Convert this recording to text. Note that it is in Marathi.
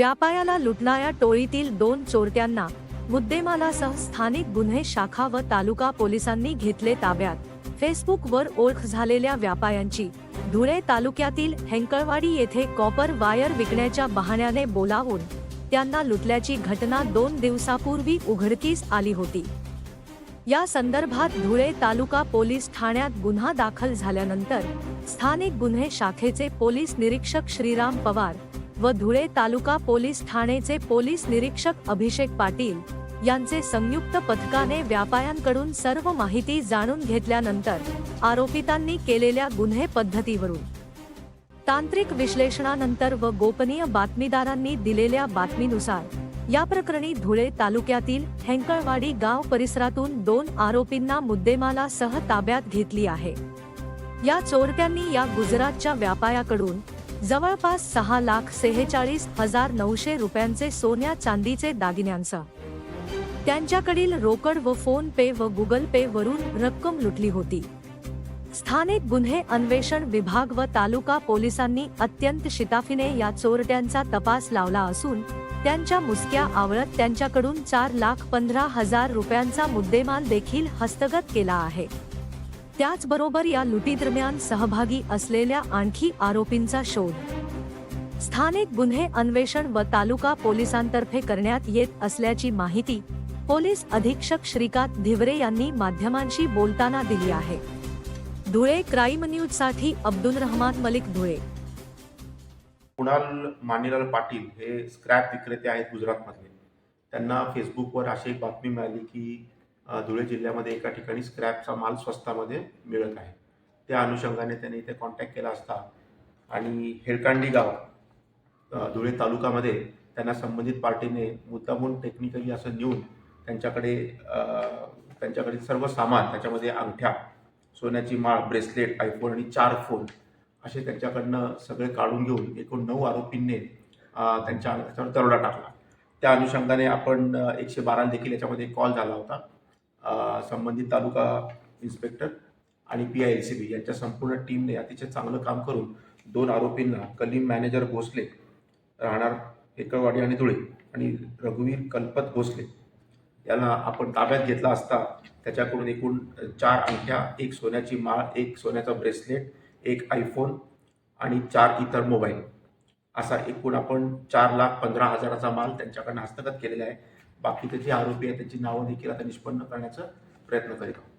व्यापाऱ्याला लुटणाऱ्या टोळीतील दोन चोरट्यांना मुद्देमालासह स्थानिक गुन्हे शाखा व तालुका पोलिसांनी घेतले ताब्यात. फेसबुकवर ओळख झालेल्या व्यापाऱ्यांची धुळे तालुक्यातील हेंकळवाडी येथे कॉपर वायर विकण्याच्या बहाण्याने बोलावून त्यांना लुटल्याची घटना दोन दिवसापूर्वी उघडकीस आली होती. या संदर्भात धुळे तालुका पोलीस ठाण्यात गुन्हा दाखल झाल्यानंतर स्थानिक गुन्हे शाखेचे पोलीस निरीक्षक श्रीराम पवार व धुळे तालुका पोलीस ठाणेचे पोलीस निरीक्षक अभिषेक पाटील यांचे संयुक्त पथकाने व्यापाऱ्यांकडून सर्व माहिती जाणून घेतल्यानंतर आरोपितांनी केलेल्या गुन्हे पद्धतीवरून तांत्रिक विश्लेषणानंतर व गोपनीय बातमीदारांनी दिलेल्या बातमीनुसार या प्रकरणी धुळे तालुक्यातील हेंकळवाडी गाव परिसरातून दोन आरोपींना मुद्देमालासह ताब्यात घेतली आहे. या चोरट्यांनी या गुजरातच्या व्यापाऱ्याकडून जवळपास सहा लाख सेहेचाळीस हजार नऊशे रुपयांचे सोन्या चांदीचे दागिन्यांचा त्यांच्याकडील रोकड व फोन पे व गुगल पे वरून रक्कम लुटली होती. स्थानिक गुन्हे अन्वेषण विभाग व तालुका पोलिसांनी अत्यंत शिताफीने या चोरट्यांचा तपास लावला असून त्यांच्या मुसक्या आवळत त्यांच्याकडून चार लाख पंधरा हजार रुपयांचा मुद्देमाल देखील हस्तगत केला आहे. त्याचबरोबर या लुटीदरम्यान सहभागी असलेल्या आणखी आरोपींचा शोध. स्थानिक गुन्हे अन्वेषण व तालुका पोलिसांतर्फे करण्यात येत असल्याची माहिती पोलीस अधीक्षक श्रीकांत धिवरे यांनी माध्यमांशी बोलताना दिली आहे. धुळे क्राईम न्यूजसाठी अब्दुल रहमान मलिक धुळे. कुणाल मानेलाल पाटील हे स्क्रॅप विक्रेते आहेत गुजरातमधले. त्यांना फेसबुकवर अशी एक बातमी मिळाली की धुळे जिल्ह्यामध्ये एका ठिकाणी स्क्रॅपचा माल स्वस्तामध्ये मिळत आहे. त्या अनुषंगाने त्यांनी इथे कॉन्टॅक्ट केला असता. आणि हेळकांडी गाव धुळे तालुकामध्ये त्यांना संबंधित पार्टीने मुद्दामून टेक्निकली असं नेऊन त्यांच्याकडे त्यांच्याकडे सर्व सामान त्याच्यामध्ये अंगठ्या सोन्याची माळ ब्रेसलेट आयफोन आणि चार फोन असे त्यांच्याकडनं सगळे काढून घेऊन एकूण नऊ आरोपींनी त्यांच्या त्याच्यावर दरोडा टाकला. त्या अनुषंगाने आपण एकशे बारा देखील याच्यामध्ये कॉल झाला होता. संबंधित तालुका इन्स्पेक्टर आणि P I L C B यांच्या संपूर्ण टीमने अतिशय चांगलं काम करून दोन आरोपींना कलीम मॅनेजर भोसले राहणार एकळवाडी आणि धुळे आणि रघुवीर कल्पत भोसले याला आपण ताब्यात घेतला असता त्याच्याकडून एकूण चार अंगठ्या एक सोन्याची माळ एक सोन्याचा ब्रेसलेट एक आयफोन आणि चार इतर मोबाईल. असा एकूण आपण चार लाख पंधरा हजाराचा माल त्यांच्याकडनं हस्तगत केलेला आहे. बाकीचे जे आरोपी आहेत त्यांची नावं देखील आता निष्पन्न करण्याचा प्रयत्न करीत आहोत.